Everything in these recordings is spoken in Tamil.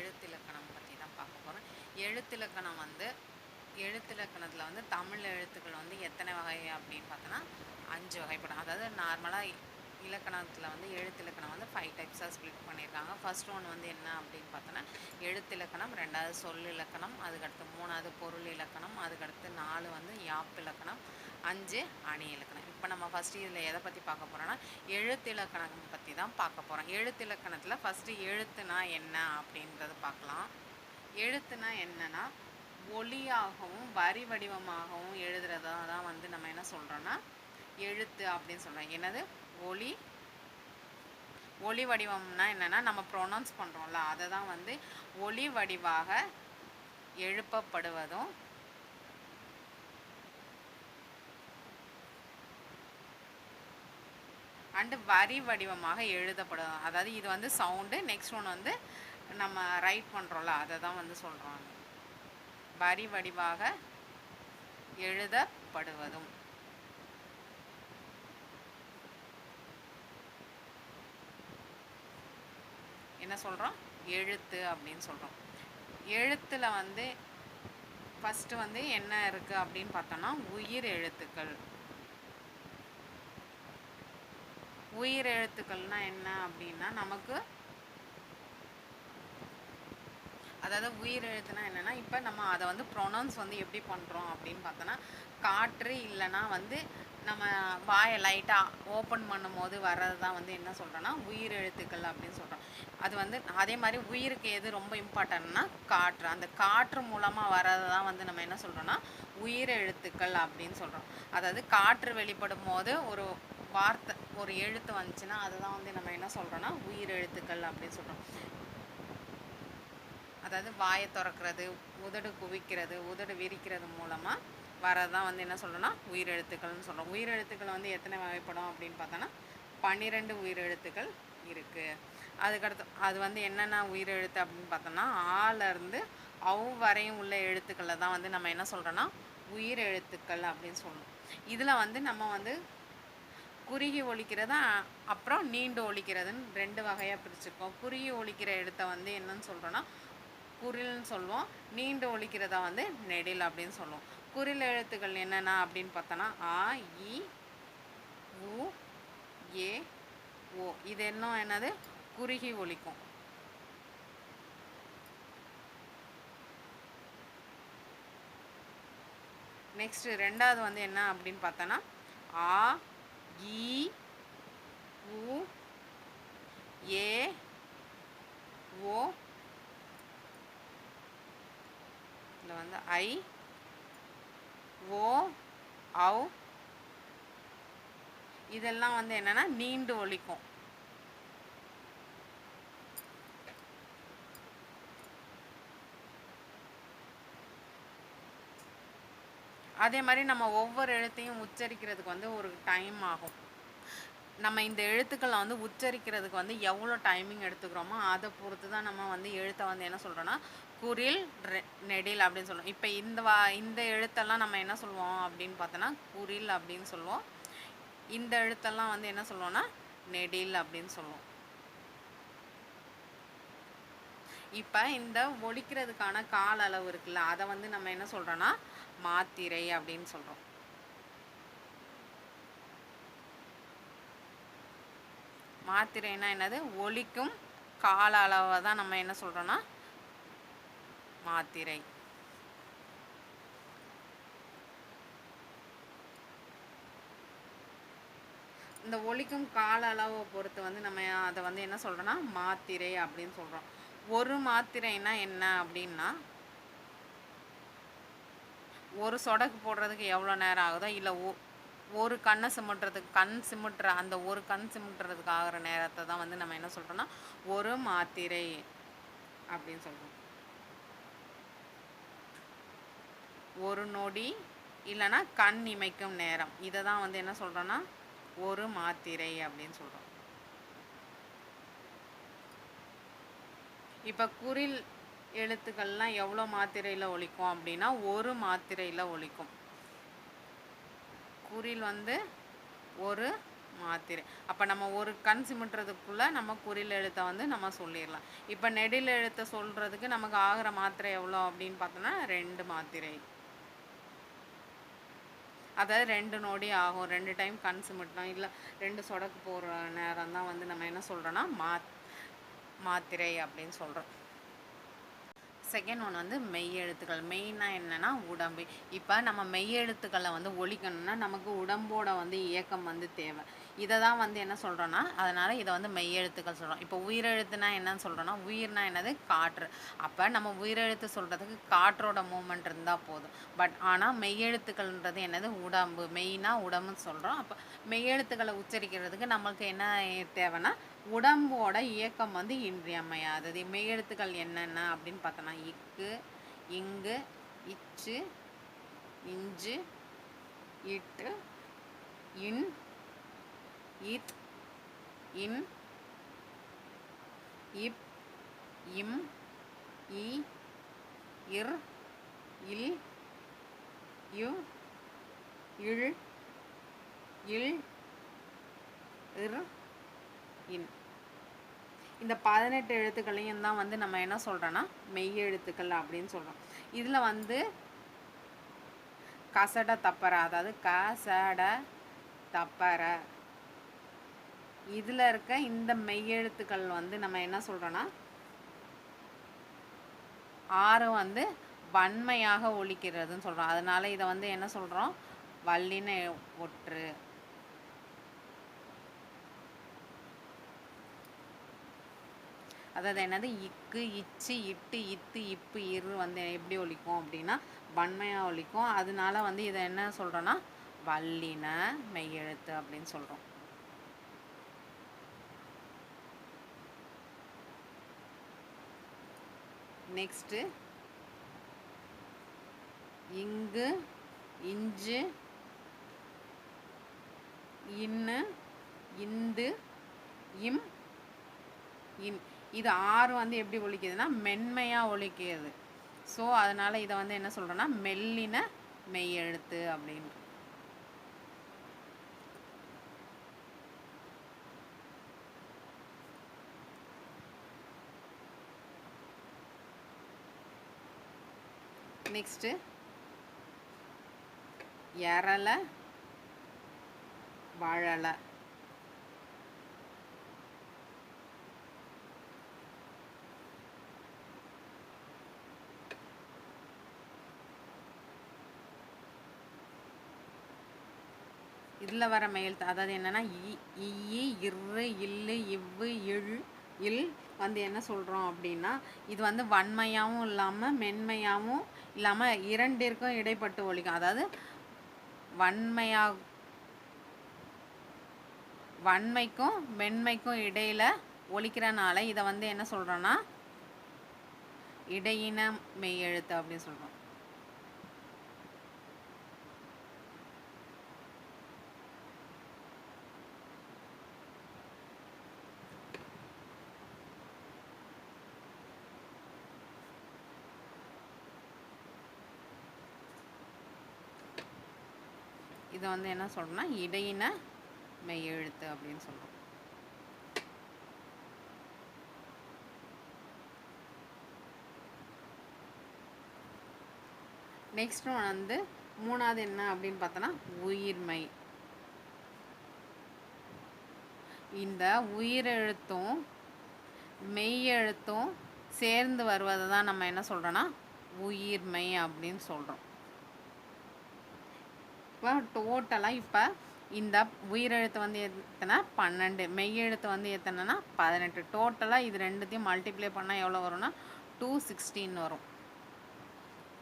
எழுத்திலக்கணம் பற்றி தான் பார்க்க போகிறோம் எழுத்திலக்கணம் வந்து எழுத்திலக்கணத்தில் வந்து தமிழ் எழுத்துக்கள் வந்து எத்தனை வகை அப்படின்னு பார்த்தோன்னா அஞ்சு வகைப்படும். அதாவது நார்மலாக இலக்கணத்தில் வந்து எழுத்திலக்கணம் வந்து ஃபைவ் டைப்ஸாக ஸ்ப்ளிட் பண்ணியிருக்காங்க. ஃபர்ஸ்ட் ஒன் வந்து என்ன அப்படின்னு பார்த்தோன்னா எழுத்திலக்கணம் ரெண்டாவது சொல் இலக்கணம் அதுக்கடுத்து மூணாவது பொருள் இலக்கணம் அதுக்கடுத்து நாலு வந்து யாப்பிலக்கணம் அஞ்சு அணி இலக்கணம். இப்போ நம்ம ஃபஸ்ட்டு இதில் எதை பற்றி பார்க்க போகிறோன்னா எழுத்திலக்கணம் பற்றி தான் பார்க்க போகிறோம் எழுத்திலக்கணத்தில் ஃபஸ்ட்டு எழுத்துனா என்ன அப்படின்றது பார்க்கலாம். எழுத்துனா என்னன்னா ஒளியாகவும் வரி வடிவமாகவும் எழுதுறதா தான் வந்து நம்ம என்ன சொல்கிறோன்னா எழுத்து அப்படின்னு சொல்கிறோம் என்னது? ஒளி. ஒளி வடிவம்னா என்னென்னா நம்ம ப்ரொனவுன்ஸ் பண்ணுறோம்ல அதை தான் வந்து ஒளி வடிவாக எழுப்பப்படுவதும் அண்டு வரி வடிவமாக எழுதப்படும். அதாவது இது வந்து சவுண்டு நெக்ஸ்ட் ஒன் வந்து நம்ம ரைட் பண்ணுறோம்ல அதை தான் வந்து சொல்கிறோம் வரி வடிவாக எழுதப்படுவதும். என்ன சொல்கிறோம் எழுத்து அப்படின்னு சொல்கிறோம் எழுத்தில் வந்து ஃபஸ்ட்டு வந்து என்ன இருக்குது அப்படின்னு பார்த்தோன்னா உயிர் எழுத்துக்கள். உயிர் எழுத்துக்கள்னால் என்ன அப்படின்னா நமக்கு அதாவது உயிர் எழுத்துனா என்னென்னா இப்போ நம்ம அதை வந்து ப்ரொனவுன்ஸ் வந்து எப்படி பண்ணுறோம் அப்படின்னு பார்த்தோன்னா காற்று இல்லைன்னா வந்து நம்ம வாயை லைட்டாக ஓப்பன் பண்ணும்போது வர்றது தான் வந்து என்ன சொல்கிறோன்னா உயிர் எழுத்துக்கள் அப்படின்னு சொல்கிறோம் அது வந்து அதே மாதிரி உயிருக்கு எது ரொம்ப இம்பார்ட்டன்ட்னா காற்று. அந்த காற்று மூலமாக வர்றது தான் வந்து நம்ம என்ன சொல்கிறோன்னா உயிர் எழுத்துக்கள் அப்படின்னு சொல்கிறோம் அதாவது காற்று வெளிப்படும் போது ஒரு வார்த்தை ஒரு எழுத்து வந்துச்சுன்னா அதுதான் வந்து நம்ம என்ன சொல்கிறோன்னா உயிர் எழுத்துக்கள் அப்படின்னு சொல்கிறோம் அதாவது வாயை திறக்கிறது உதடு குவிக்கிறது உதடு விரிக்கிறது மூலமாக வரதான் வந்து என்ன சொல்கிறோன்னா உயிரெழுத்துக்கள்னு சொல்கிறோம் உயிரெழுத்துக்கள் வந்து எத்தனை வகைப்படும் அப்படின்னு பார்த்தோன்னா பன்னிரெண்டு உயிரெழுத்துக்கள் இருக்குது அதுக்கடுத்து அது வந்து என்னென்ன உயிரெழுத்து அப்படின்னு பார்த்தோன்னா ஆலேருந்து அவ் வரையும் உள்ள எழுத்துக்களை தான் வந்து நம்ம என்ன சொல்கிறோன்னா உயிரெழுத்துக்கள் அப்படின்னு சொல்லணும். இதில் வந்து நம்ம வந்து குறுகி ஒழிக்கிறதா அப்புறம் நீண்டு ஒழிக்கிறதுன்னு ரெண்டு வகையாக பிரிச்சுருக்கோம் குறுகி ஒழிக்கிற எழுத்தை வந்து என்னன்னு சொல்கிறோன்னா குரில்னு சொல்லுவோம். நீண்டு ஒழிக்கிறத வந்து நெடில் அப்படின்னு சொல்லுவோம். குரில் எழுத்துக்கள் என்னென்ன அப்படின்னு பார்த்தோன்னா ஆ இ உ ஏ ஓ. இது என்ன என்னது? குறுகி ஒழிக்கும் நெக்ஸ்ட்டு ரெண்டாவது வந்து என்ன அப்படின்னு பார்த்தோன்னா ஆ இ உ ஏ ஓ இதில் வந்து ஐ ஓ அவ் இதெல்லாம் வந்து என்னென்னா நீண்டு ஒழிக்கும் அதே மாதிரி நம்ம ஒவ்வொரு எழுத்தையும் உச்சரிக்கிறதுக்கு வந்து ஒரு டைம் ஆகும். நம்ம இந்த எழுத்துக்களை வந்து உச்சரிக்கிறதுக்கு வந்து எவ்வளோ டைமிங் எடுத்துக்கிறோமோ அதை பொறுத்து தான் நம்ம வந்து எழுத்தை வந்து என்ன சொல்கிறோன்னா குரில் ரெ நெடில் அப்படின்னு சொல்லுவோம். இப்போ இந்த வா இந்த எழுத்தெல்லாம் நம்ம என்ன சொல்லுவோம் அப்படின்னு பார்த்தோன்னா குரில் அப்படின்னு சொல்லுவோம். இந்த எழுத்தெல்லாம் வந்து என்ன சொல்லுவோம்னா நெடில் அப்படின்னு சொல்லுவோம். இப்போ இந்த ஒழிக்கிறதுக்கான கால அளவு இருக்குல்ல அதை வந்து நம்ம என்ன சொல்கிறோன்னா மாத்திரை அப்படின்னு சொல்கிறோம் மாத்திரைனா என்னது? ஒலிக்கும் கால அளவை தான் நம்ம என்ன சொல்கிறோன்னா மாத்திரை. இந்த ஒலிக்கும் கால அளவை பொறுத்து வந்து நம்ம அதை வந்து என்ன சொல்கிறோன்னா மாத்திரை அப்படின்னு சொல்கிறோம் ஒரு மாத்திரைனா என்ன அப்படின்னா ஒரு சொடக்கு போடுறதுக்கு எவ்வளோ நேரம் ஆகுதோ இல்லை ஒ ஒரு கண்ணை சிமிட்டுறதுக்கு கண் சிமிட்டுற அந்த ஒரு கண் சிமிட்டுறதுக்கு ஆகிற நேரத்தை தான் வந்து நம்ம என்ன சொல்கிறோன்னா ஒரு மாத்திரை அப்படின்னு சொல்கிறோம் ஒரு நொடி இல்லைன்னா கண் இமைக்கும் நேரம். இதை தான் வந்து என்ன சொல்கிறோன்னா ஒரு மாத்திரை அப்படின்னு சொல்கிறோம் இப்போ குரில் எழுத்துக்கள்லாம் எவ்வளோ மாத்திரையில் ஒழிக்கும் அப்படின்னா ஒரு மாத்திரையில் ஒழிக்கும். குறில் வந்து ஒரு மாத்திரை. அப்போ நம்ம ஒரு கண் சிமிட்டுறதுக்குள்ளே நம்ம குறில் எழுத்தை வந்து நம்ம சொல்லிடலாம். இப்போ நெடில் எழுத்தை சொல்கிறதுக்கு நமக்கு ஆகிற மாத்திரை எவ்வளோ அப்படின்னு பார்த்தோன்னா ரெண்டு மாத்திரை. அதாவது ரெண்டு நொடி ஆகும். ரெண்டு டைம் கண் சிமிட்டணும். இல்லை ரெண்டு சொடக்கு போகிற நேரம் தான் வந்து நம்ம என்ன சொல்கிறோன்னா மா மாத்திரை அப்படின்னு சொல்கிறோம் செகண்ட் ஒன் வந்து மெய் எழுத்துக்கள். மெயினா என்னென்னா உடம்பு. இப்போ நம்ம மெய் எழுத்துக்களை வந்து ஒழிக்கணும்னா நமக்கு உடம்போட வந்து இயக்கம் வந்து தேவை. இதை தான் வந்து என்ன சொல்கிறோன்னா அதனால் இதை வந்து மெய்யெழுத்துக்கள் சொல்கிறோம் இப்போ உயிரெழுத்துனா என்னன்னு சொல்கிறோன்னா உயிர்னா என்னது? காற்று. அப்போ நம்ம உயிரெழுத்து சொல்கிறதுக்கு காற்றோட மூமெண்ட் இருந்தால் போதும். பட் ஆனால் மெய்யெழுத்துக்கள்ன்றது என்னது? உடம்பு. மெயினாக உடம்புன்னு சொல்கிறோம் அப்போ மெய்யெழுத்துக்களை உச்சரிக்கிறதுக்கு நம்மளுக்கு என்ன தேவைன்னா உடம்போட இயக்கம் வந்து இன்றியமையாதது. மெய்யெழுத்துக்கள் என்னென்ன அப்படின்னு பார்த்தோன்னா இக்கு இங்கு இச்சு இஞ்சு இட்டு இன் இத் இன் இப் இம் இ இர் இல் யு இழ் இல் இர் இன். இந்த பதினெட்டு எழுத்துக்களையும் தான் வந்து நம்ம என்ன சொல்கிறோன்னா மெய் எழுத்துக்கள் அப்படின்னு சொல்கிறோம் இதில் வந்து கசட தப்பர அதாவது கசட தப்பர இதில் இருக்க இந்த மெய்யெழுத்துக்கள் வந்து நம்ம என்ன சொல்கிறோன்னா ஆறு வந்து வன்மையாக ஒழிக்கிறதுன்னு சொல்கிறோம் அதனால இதை வந்து என்ன சொல்கிறோம் வல்லின ஒற்று. அதாவது என்னது? இக்கு இச்சு இட்டு இத்து இப்பு இரு வந்து எப்படி ஒலிக்கும் அப்படின்னா வன்மையாக ஒழிக்கும். அதனால வந்து இதை என்ன சொல்கிறோன்னா வல்லின மெய்யெழுத்து அப்படின்னு சொல்கிறோம் நெக்ஸ்ட்டு இங்கு இஞ்சு இன்னு இந்து இம் இன் இது ஆறு வந்து எப்படி ஒழிக்கிதுன்னா மென்மையாக ஒழிக்கிறது ஸோ அதனால் இதை வந்து என்ன சொல்கிறோன்னா மெல்லின மெய்யெழுத்து அப்படின்னு. நெக்ஸ்ட்டு எரலை வாழலை. இதில் வர மெயில் அதாவது என்னென்னா இ இரு இல்லு இவ்வு இழ் இல் வந்து என்ன சொல்கிறோம் அப்படின்னா இது வந்து வன்மையாகவும் இல்லாமல் மென்மையாகவும் இல்லாமல் இரண்டிற்கும் இடைப்பட்டு ஒழிக்கும். அதாவது வன்மையாக வன்மைக்கும் மென்மைக்கும் இடையில் ஒழிக்கிறனால இதை வந்து என்ன சொல்கிறோன்னா இடையின மெய் எழுத்து அப்படின்னு சொல்கிறோம் இதை வந்து என்ன சொல்கிறோம்னா இடையின மெய் எழுத்து அப்படின்னு சொல்கிறோம் நெக்ஸ்ட் வந்து மூணாவது என்ன அப்படின்னு பார்த்தோன்னா உயிர்மை. இந்த உயிரெழுத்தும் மெய் எழுத்தும் சேர்ந்து வருவதை தான் நம்ம என்ன சொல்கிறோன்னா உயிர்மை அப்படின்னு சொல்கிறோம் இப்போ டோட்டலாக இப்போ இந்த உயிரெழுத்து வந்து எத்தனை? பன்னெண்டு. மெய்யெழுத்து வந்து எத்தனைனா பதினெட்டு. டோட்டலாக இது ரெண்டுத்தையும் மல்டிப்ளை பண்ணால் எவ்வளோ வரும்னா டூ சிக்ஸ்டீன் வரும்.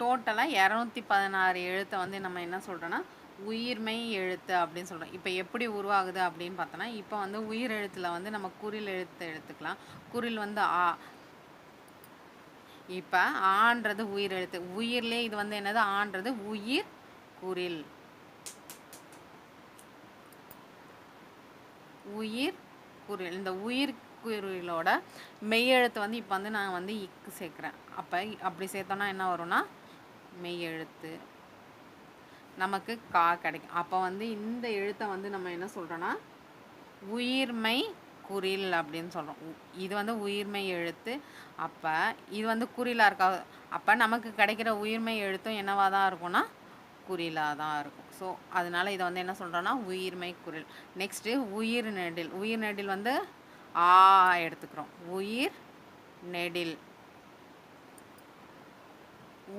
டோட்டலாக இரநூத்தி பதினாறு எழுத்தை வந்து நம்ம என்ன சொல்கிறோன்னா உயிர்மை எழுத்து அப்படின்னு சொல்கிறோம் இப்போ எப்படி உருவாகுது அப்படின்னு பார்த்தோன்னா இப்போ வந்து உயிர் எழுத்தில் வந்து நம்ம குறில் எழுத்து எடுத்துக்கலாம். குறில் வந்து ஆ. இப்போ ஆன்றது உயிர் எழுத்து. உயிர்லேயே இது வந்து என்னது? ஆன்றது உயிர் குறில் உயிர் குறில் இந்த உயிர் குறிலோட மெய்யெழுத்து வந்து இப்போ வந்து நான் வந்து இக்கு சேர்க்குறேன். அப்போ அப்படி சேர்த்தோன்னா என்ன வரும்னா மெய்யெழுத்து. நமக்கு கா கிடைக்கும். அப்போ வந்து இந்த எழுத்தை வந்து நம்ம என்ன சொல்கிறோன்னா உயிர்மை குறில் அப்படின்னு சொல்கிறோம் இது வந்து உயிர்மை எழுத்து. அப்போ இது வந்து குறிலாக இருக்கா அப்போ நமக்கு கிடைக்கிற உயிர்மை எழுத்தும் என்னவாக தான் இருக்கும்னா குறிலாக தான் இருக்கும். ஸோ அதனால் இதை வந்து என்ன சொல்கிறோன்னா உயிர்மை குரல். நெக்ஸ்ட்டு உயிர் நெடில். உயிர் நெடில் வந்து ஆ எடுத்துக்கிறோம். உயிர் நெடில்.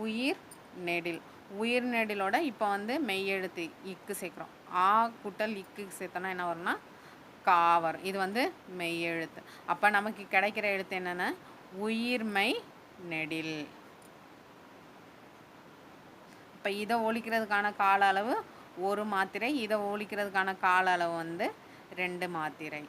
உயிர் நெடில். உயிர் நெடிலோட இப்போ வந்து மெய்யெழுத்து இக்கு சேர்க்குறோம். ஆ குட்டல் இக்கு சேர்த்தனா என்ன வரும்னா கா வரும் இது வந்து மெய்யெழுத்து அப்போ நமக்கு கிடைக்கிற எழுத்து என்னென்ன? உயிர்மை நெடில். இப்போ இதை ஒழிக்கிறதுக்கான கால அளவு ஒரு மாத்திரை இதை ஒழிக்கிறதுக்கான கால அளவு வந்து ரெண்டு மாத்திரை.